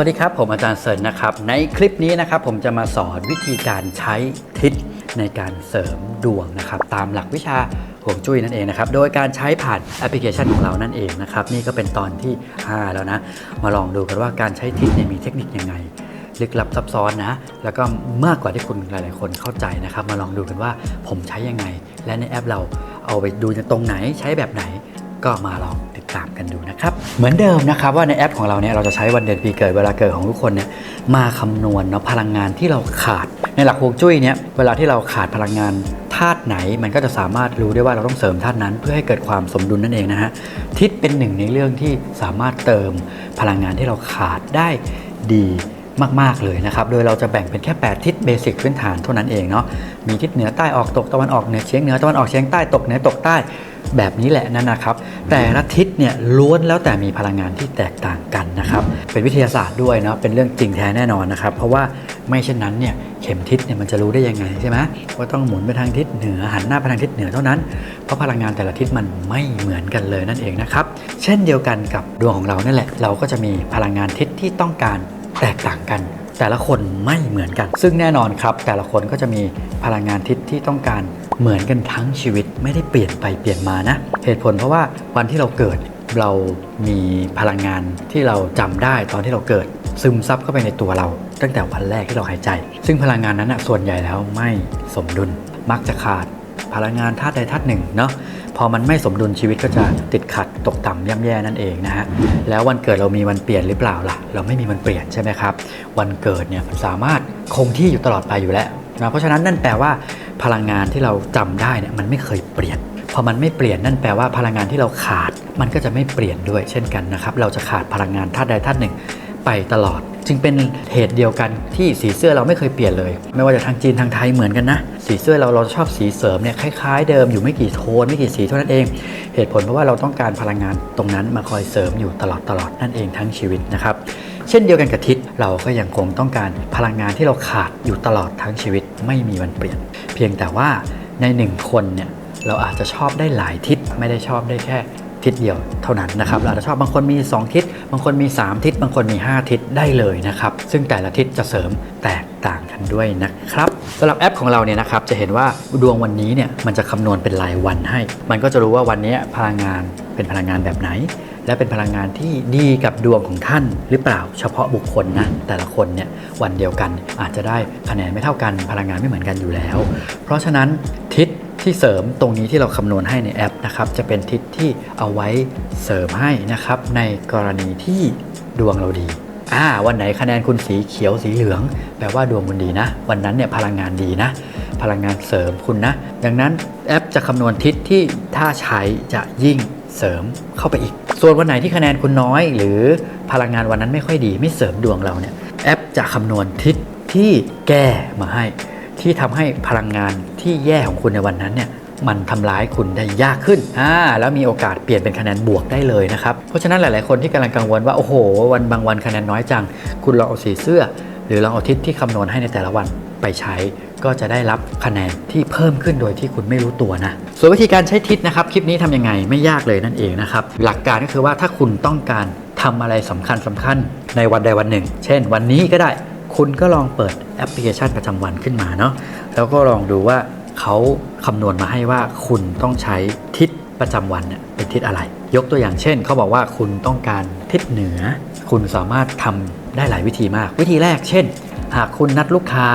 วัสดีครับ ผมอาจารย์เซินนะครับ ในคลิปนี้นะครับผมจะมาสอนวิธีการใช้ทิศในการเสริมดวงนะครับ ตามหลักวิชาห่วงจุ้ยนั่นเองนะครับ โดยการใช้ผ่านแอปพลิเคชันของเรานั่นเองนะครับ นี่ก็เป็นตอนที่ 5 แล้วนะ มาลองดูกันว่าการใช้ทิศเนี่ยมีเทคนิคยังไง ลึกลับซับซ้อนนะ แล้วก็มากกว่าที่คุณหลาย ๆ คนเข้าใจนะครับ มาลองดูกันว่าผมใช้ยังไง และในแอปเราเอาไปดูตรงไหนใช้แบบไหนก็มาลอง ตามกันดูนะครับ เหมือนเดิมนะครับว่าในแอปของเราเนี่ยเราจะใช้วันเดือนปีเกิดเวลาเกิดของทุกคนเนี่ยมาคำนวณเนาะพลังงานที่เราขาด ในหลักฮวงจุ้ยเนี่ยเวลาที่เราขาดพลังงานธาตุไหน มันก็จะสามารถรู้ได้ว่าเราต้องเสริมธาตุนั้น เพื่อให้เกิดความสมดุลนั่นเองนะฮะทิศเป็นหนึ่งในเรื่องที่สามารถเติมพลังงานที่เราขาดได้ดี มาก ๆ เลยนะครับ โดยเราจะแบ่งเป็นแค่ 8 ทิศเบสิกพื้นฐานเท่านั้นเองเนาะ มีทิศเหนือใต้ออกตกตะวันออกเหนือเฉียงเหนือตะวันออกเฉียงใต้ตกเหนือตกใต้แบบนี้แหละนั่นนะครับ แต่ละทิศเนี่ยล้วนแล้วแต่มีพลังงานที่แตกต่างกันนะครับ เป็นวิทยาศาสตร์ด้วยเนาะเป็นเรื่องจริงแท้แน่นอนนะครับ เพราะว่าไม่เช่นนั้นเนี่ยเข็มทิศเนี่ยมันจะรู้ได้ยังไงใช่ไหมว่าต้องหมุนไปทางทิศเหนือหันหน้าไปทางทิศเหนือเท่านั้น เพราะพลังงานแต่ละทิศมันไม่เหมือนกันเลยนั่นเองนะครับ เช่นเดียวกันกับดวงของเรานั่นแหละ เราก็จะมีพลังงานทิศที่ต้องการ แตกต่างกัน แต่ละคนไม่เหมือนกัน ซึ่งแน่นอนครับ แต่ละคนก็จะมีพลังงานทิศที่ต้องการเหมือนกันทั้งชีวิตไม่ได้เปลี่ยนไปเปลี่ยนมานะ เหตุผลเพราะว่าวันที่เราเกิดเรามีพลังงานที่เราจำได้ตอนที่เราเกิด ซึมซับเข้าไปในตัวเรา ตั้งแต่วันแรกที่เราหายใจ ซึ่งพลังงานนั้นนะส่วนใหญ่แล้วไม่สมดุลมักจะขาด พลังงานธาตุใดธาตุหนึ่งเนาะ พอมันไม่สมดุลชีวิตก็จะติดขัดตกต่ำย่ำแย่นั่นเองนะฮะแล้ววันเกิดเรามีวันเปลี่ยนหรือเปล่าล่ะ เราไม่มีวันเปลี่ยนใช่ไหมครับ วันเกิดเนี่ยสามารถคงที่อยู่ตลอดไปอยู่แล้วนะเพราะฉะนั้นนั่นแปลว่าพลังงานที่เราจำได้เนี่ยมันไม่เคยเปลี่ยนพอมันไม่เปลี่ยนนั่นแปลว่าพลังงานที่เราขาด มันก็จะไม่เปลี่ยนด้วยเช่นกันนะครับ เราจะขาดพลังงานธาตุใดธาตุหนึ่งไปตลอด จึงเป็นเหตุเดียวกันที่สีเสื้อเราไม่เคยเปลี่ยนเลย ไม่ว่าจะทางจีนทางไทยเหมือนกันนะ สีเสื้อเราเราชอบสีเสริมเนี่ยคล้ายๆ เดิมอยู่ไม่กี่โทนไม่กี่สีเท่านั้นเอง เหตุผลเพราะว่าเราต้องการพลังงานตรงนั้นมาคอยเสริมอยู่ตลอดตลอดนั่นเองทั้งชีวิตนะครับเช่นเดียวกันกับทิศเราก็ยังคงต้องการพลังงานที่เราขาดอยู่ตลอดทั้งชีวิตไม่มีวันเปลี่ยน เพียงแต่ว่าในหนึ่งคนเนี่ยเราอาจจะชอบได้หลายทิศไม่ได้ชอบได้แค่ ทิศเดียวเท่านั้นนะครับเราอาจจะชอบบางคนมี 2 ทิศ บางคนมี 3 ทิศ บางคนมี 5 ทิศได้เลยนะครับ ซึ่งแต่ละทิศจะเสริมแตกต่างกันด้วยนะครับสำหรับแอปของเราเนี่ยนะครับจะเห็นว่าดวงวันนี้เนี่ยมันจะคำนวณเป็นรายวันให้ มันก็จะรู้ว่าวันนี้พลังงานเป็นพลังงานแบบไหน และเป็นพลังงานที่ดีกับดวงของท่านหรือเปล่าเฉพาะบุคคลนะแต่ละคนเนี่ยวันเดียวกันอาจจะได้คะแนนไม่เท่ากันพลังงานไม่เหมือนกันอยู่แล้ว เพราะฉะนั้นทิศ ที่เสริมตรงนี้ที่เราคำนวณให้ในแอปนะครับจะเป็นทิศที่เอาไว้เสริมให้นะครับในกรณีที่ดวงเราดีอ่าวันไหนคะแนนคุณสีเขียวสีเหลือง แปลว่าดวงคุณดีนะ วันนั้นเนี่ยพลังงานดีนะ พลังงานเสริมคุณนะ ดังนั้นแอปจะคำนวณทิศที่ถ้าใช้จะยิ่งเสริมเข้าไปอีก ส่วนวันไหนที่คะแนนคุณน้อย หรือพลังงานวันนั้นไม่ค่อยดีไม่เสริมดวงเราเนี่ยแอปจะคำนวณทิศที่แก้มาให้ ที่ทำให้พลังงานที่แย่ของคุณในวันนั้นเนี่ยมันทำร้ายคุณได้ยากขึ้นอ่าแล้วมีโอกาสเปลี่ยนเป็นคะแนนบวกได้เลยนะครับ เพราะฉะนั้นหลาย ๆ คนที่กำลังกังวลว่า โอ้โห วันบางวันคะแนนน้อยจัง คุณลองเอาสีเสื้อ หรือลองเอาทิศที่คำนวณให้ในแต่ละวันไปใช้ ก็จะได้รับคะแนนที่เพิ่มขึ้นโดยที่คุณไม่รู้ตัวนะ ส่วนวิธีการใช้ทิศนะครับ คลิปนี้ทำยังไงไม่ยากเลยนั่นเองนะครับ หลักการก็คือว่าถ้าคุณต้องการทำอะไรสำคัญสคัญในวันใดวันหนึ่ง เช่น วันนี้ก็ได้ คุณก็ลองเปิดแอปพลิเคชันประจำวันขึ้นมาเนาะแล้วก็ลองดูว่าเขาคำนวณมาให้ว่าคุณต้องใช้ทิศประจำวันเป็นทิศอะไร ยกตัวอย่างเช่น เขาบอกว่าคุณต้องการทิศเหนือ คุณสามารถทำได้หลายวิธีมาก วิธีแรก เช่น หากคุณนัดลูกค้า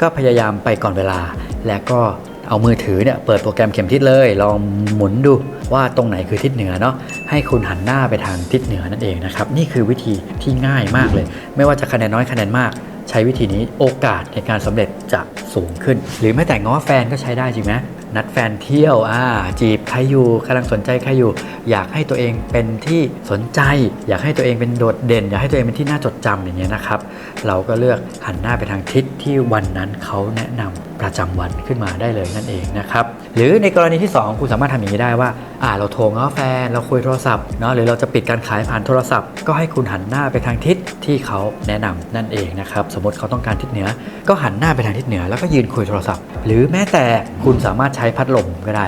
ก็พยายามไปก่อนเวลา และก็เอามือถือเนี่ยเปิดโปรแกรมเข็มทิศเลย ลองหมุนดูว่าตรงไหนคือทิศเหนือเนาะให้คุณหันหน้าไปทางทิศเหนือนั่นเองนะครับนี่คือวิธีที่ง่ายมากเลย ไม่ว่าจะคะแนนน้อยคะแนนมาก ใช้วิธีนี้โอกาสในการสำเร็จจะสูงขึ้น หรือแม้แต่ง้อแฟนก็ใช้ได้จริงไหมนัดแฟนเที่ยวอ่าจีบใครอยู่กำลังสนใจใครอยู่ อยากให้ตัวเองเป็นที่สนใจ อยากให้ตัวเองเป็นโดดเด่น อยากให้ตัวเองเป็นที่น่าจดจำอย่างเงี้ยนะครับ เราก็เลือกหันหน้าไปทางทิศที่วันนั้นเขาแนะนำประจำวันขึ้นมาได้เลยนั่นเองนะครับหรือในกรณีที่ 2 คุณสามารถทำอย่างนี้ได้ว่าอ่าเราโทรง้อแฟน เราคุยโทรศัพท์เนาะหรือเราจะปิดการขายผ่านโทรศัพท์ ก็ให้คุณหันหน้าไปทางทิศ ที่เขาแนะนำนั่นเองนะครับ สมมติเขาต้องการทิศเหนือ ก็หันหน้าไปทางทิศเหนือแล้วก็ยืนคุยโทรศัพท์ หรือแม้แต่คุณสามารถใช้พัดลมก็ได้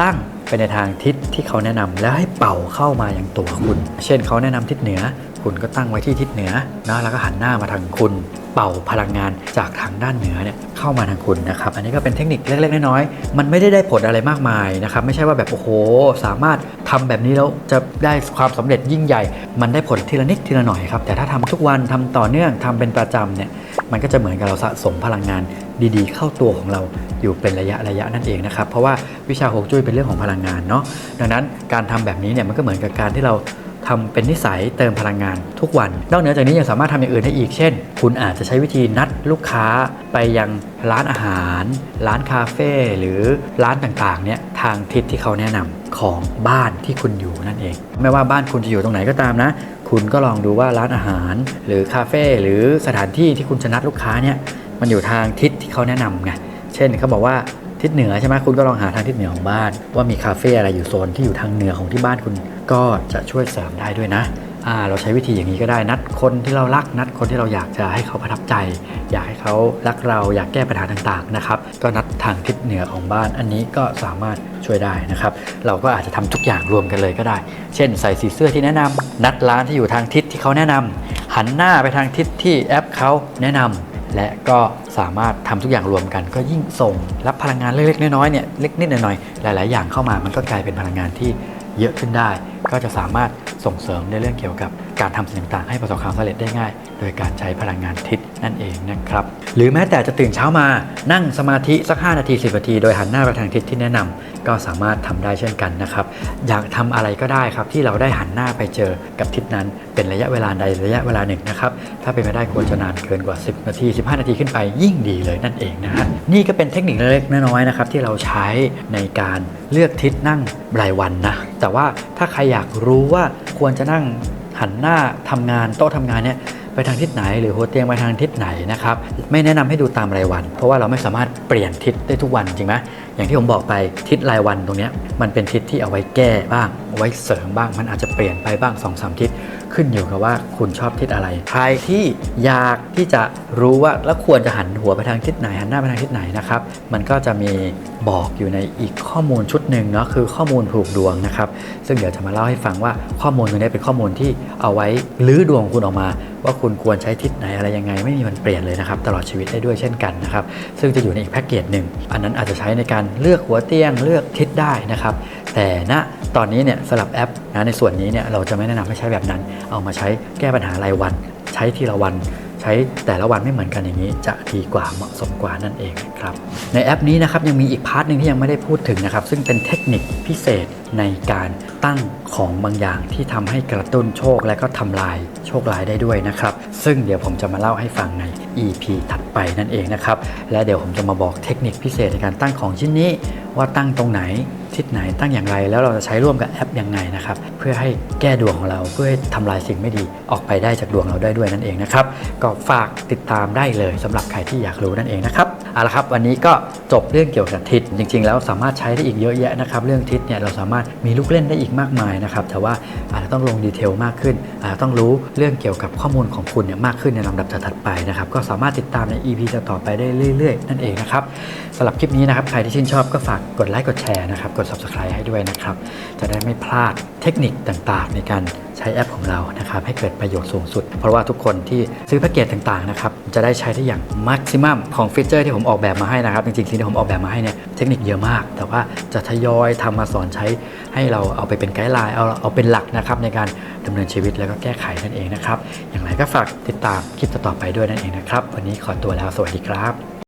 ตั้งไปในทางทิศที่เขาแนะนำแล้วให้เป่าเข้ามาอย่างตัวคุณ เช่นเขาแนะนำทิศเหนือ คุณก็ตั้งไว้ที่ทิศเหนือนะแล้วก็หันหน้ามาทางคุณ เป่าพลังงานจากทางด้านเหนือเนี่ยเข้ามาทางคุณนะครับ อันนี้ก็เป็นเทคนิคเล็กๆน้อยๆมันไม่ได้ได้ผลอะไรมากมายนะครับ ไม่ใช่ว่าแบบโอ้โห สามารถทำแบบนี้แล้วจะได้ความสำเร็จยิ่งใหญ่ มันได้ผลทีละนิดทีละหน่อยครับ แต่ถ้าทำทุกวันทำต่อเนื่องทำเป็นประจำเนี่ย มันก็จะเหมือนกับเราสะสมพลังงานดีๆ เข้าตัวของเราอยู่เป็นระยะระยะนั่นเองนะครับ เพราะว่าวิชาฮวงจุ้ยเป็นเรื่องของพลังงานเนาะ ดังนั้นการทำแบบนี้เนี่ยมันก็เหมือนกับการที่เรา ทำเป็นนิสัยเติมพลังงานทุกวัน นอกเหนือจากนี้ยังสามารถทำอย่างอื่นได้อีก เช่น คุณอาจจะใช้วิธีนัดลูกค้าไปยังร้านอาหาร ร้านคาเฟ่หรือร้านต่างๆเนี่ยทางทิศที่เขาแนะนำของบ้านที่คุณอยู่นั่นเอง ไม่ว่าบ้านคุณจะอยู่ตรงไหนก็ตามนะ คุณก็ลองดูว่าร้านอาหาร หรือคาเฟ่หรือสถานที่ที่คุณจะนัดลูกค้าเนี่ยมันอยู่ทางทิศที่เขาแนะนำไงเช่นเขาบอกว่าทิศเหนือใช่ไหมคุณก็ลองหาทางทิศเหนือของบ้าน ว่ามีคาเฟ่อะไรอยู่โซนที่อยู่ทางเหนือของที่บ้านคุณ ก็จะช่วยเสริมได้ด้วยนะเราใช้วิธีอย่างนี้ก็ได้นัดคนที่เรารักนัดคนที่เราอยากจะให้เขาประทับใจ อยากให้เขารักเราอยากแก้ปัญหาต่างๆนะครับก็นัดทางทิศเหนือของบ้าน อันนี้ก็สามารถช่วยได้นะครับ เราก็อาจจะทำทุกอย่างรวมกันเลยก็ได้ เช่น ใส่สีเสื้อที่แนะนำนัดร้านที่อยู่ทางทิศที่เขาแนะนำหันหน้าไปทางทิศที่แอปเขาแนะนำและก็สามารถทำทุกอย่างรวมกัน ก็ยิ่งส่งรับพลังงานเล็กๆน้อยๆเนี่ยเล็กนิดหน่อยๆหลาย ๆ อย่างเข้ามามันก็กลายเป็นพลังงานที่เยอะขึ้นได้ ก็จะสามารถส่งเสริมในเรื่องเกี่ยวกับ การทำสิ่งต่างๆ ให้ประสบความสำเร็จได้ง่าย โดยการใช้พลังงานทิศนั่นเองนะครับ หรือแม้แต่จะตื่นเช้ามานั่งสมาธิสัก 5 นาที 10 นาที โดยหันหน้าไปทางทิศที่แนะนำก็สามารถทำได้เช่นกันนะครับ อยากทำอะไรก็ได้ครับ ที่เราได้หันหน้าไปเจอกับทิศนั้น เป็นระยะเวลาใดระยะเวลาหนึ่งนะครับ ถ้าเป็นไปได้ควรจะนานเกินกว่า 10 นาที 15 นาทีขึ้นไปยิ่งดีเลยนั่นเองนะฮะนี่ก็เป็นเทคนิคเล็กๆน้อยๆนะครับที่เราใช้ในการเลือกทิศนั่งรายวันนะแต่ว่าถ้าใครอยากรู้ว่าควรจะนั่ง หันหน้าทำงานโต๊ะทำงานเนี่ยไปทางทิศไหน หรือหัวเตียงไปทางทิศไหนนะครับไม่แนะนำให้ดูตามรายวัน เพราะว่าเราไม่สามารถเปลี่ยนทิศได้ทุกวันจริงไหมอย่างที่ผมบอกไปทิศรายวันตรงเนี้ยมันเป็นทิศที่เอาไว้แก้บ้างเอาไว้เสริมบ้าง มันอาจจะเปลี่ยนไปบ้าง2อสทิศ ขึ้นอยู่กับว่าคุณชอบทิศอะไร ใครที่อยากที่จะรู้ว่าแล้วควรจะหันหัวไปทางทิศไหนหันหน้าไปทางทิศไหนนะครับ มันก็จะมีบอกอยู่ในอีกข้อมูลชุดหนึ่งเนาะคือข้อมูลผูกดวงนะครับ ซึ่งเดี๋ยวจะมาเล่าให้ฟังว่าข้อมูลตรงนี้เป็นข้อมูลที่เอาไว้ลื้อดวงของคุณออกมา ว่าคุณควรใช้ทิศไหนอะไรยังไง ไม่มีมันเปลี่ยนเลยนะครับตลอดชีวิตได้ด้วยเช่นกันนะครับซึ่งจะอยู่ในอีกแพ็กเกจหนึ่งอันนั้นอาจจะใช้ในการเลือกหัวเตียงเลือกทิศได้นะครับ แต่ณตอนนี้เนี่ยสลับแอปนะในส่วนนี้เนี่ยเราจะไม่แนะนำให้ใช้แบบนั้น เอามาใช้แก้ปัญหารายวัน ใช้ทีละวัน ใช้แต่ละวันไม่เหมือนกันอย่างนี้ จะดีกว่าเหมาะสมกว่านั่นเองครับในแอปนี้นะครับยังมีอีกพาร์ทหนึ่งที่ยังไม่ได้พูดถึงนะครับซึ่งเป็นเทคนิคพิเศษในการตั้งของบางอย่างที่ทำให้กระตุ้นโชคและก็ทำลายโชคร้ายได้ด้วยนะครับซึ่งเดี๋ยวผมจะมาเล่าให้ฟังใน EP ถัดไปนั่นเองนะครับและเดี๋ยวผมจะมาบอกเทคนิคพิเศษในการตั้งของชิ้นนี้ว่าตั้งตรงไหน ทิศไหนตั้งอย่างไร แล้วเราจะใช้ร่วมกับแอปยังไงนะครับ เพื่อให้แก้ดวงของเราเพื่อให้ทำลายสิ่งไม่ดีออกไปได้จากดวงเราได้ด้วยนั่นเองนะครับก็ฝากติดตามได้เลยสำหรับใครที่อยากรู้นั่นเองนะครับเอาละครับวันนี้ก็จบเรื่องเกี่ยวกับทิศจริง ๆ แล้วสามารถใช้ได้อีกเยอะแยะนะครับเรื่องทิศเนี่ยเราสามารถมีลูกเล่นได้อีกมากมายนะครับแต่ว่าอาจจะต้องลงดีเทลมากขึ้นอาจจะต้องรู้เรื่องเกี่ยวกับข้อมูลของคุณเนี่ยมากขึ้นในลำดับถัดไปนะครับก็สามารถติดตามใน EP ต่อไปได้เรื่อย ๆ นั่นเองนะครับสำหรับคลิปนี้นะครับใครที่ชื่นชอบก็ฝากกดไลค์กดแชร์นะครับกด subscribe ให้ด้วยนะครับ จะได้ไม่พลาดเทคนิคต่างๆ ในการใช้แอปของเรานะครับ ให้เกิดประโยชน์สูงสุด เพราะว่าทุกคนที่ซื้อแพ็กเกจต่างๆนะครับจะได้ใช้ได้อย่างมักซิมัมของฟีเจอร์ที่ผมออกแบบมาให้นะครับ จริงๆสิ่งที่ผมออกแบบมาให้เนี่ยเทคนิคเยอะมาก แต่ว่าจะทยอยทำมาสอนใช้ให้เราเอาไปเป็นไกด์ไลน์เอาเอาเป็นหลักนะครับในการดำเนินชีวิตแล้วก็แก้ไขนั่นเองนะครับอย่างไรก็ฝากติดตามคลิปต่อๆไปด้วยนั่นเองนะครับวันนี้ขอตัวแล้วสวัสดีครับ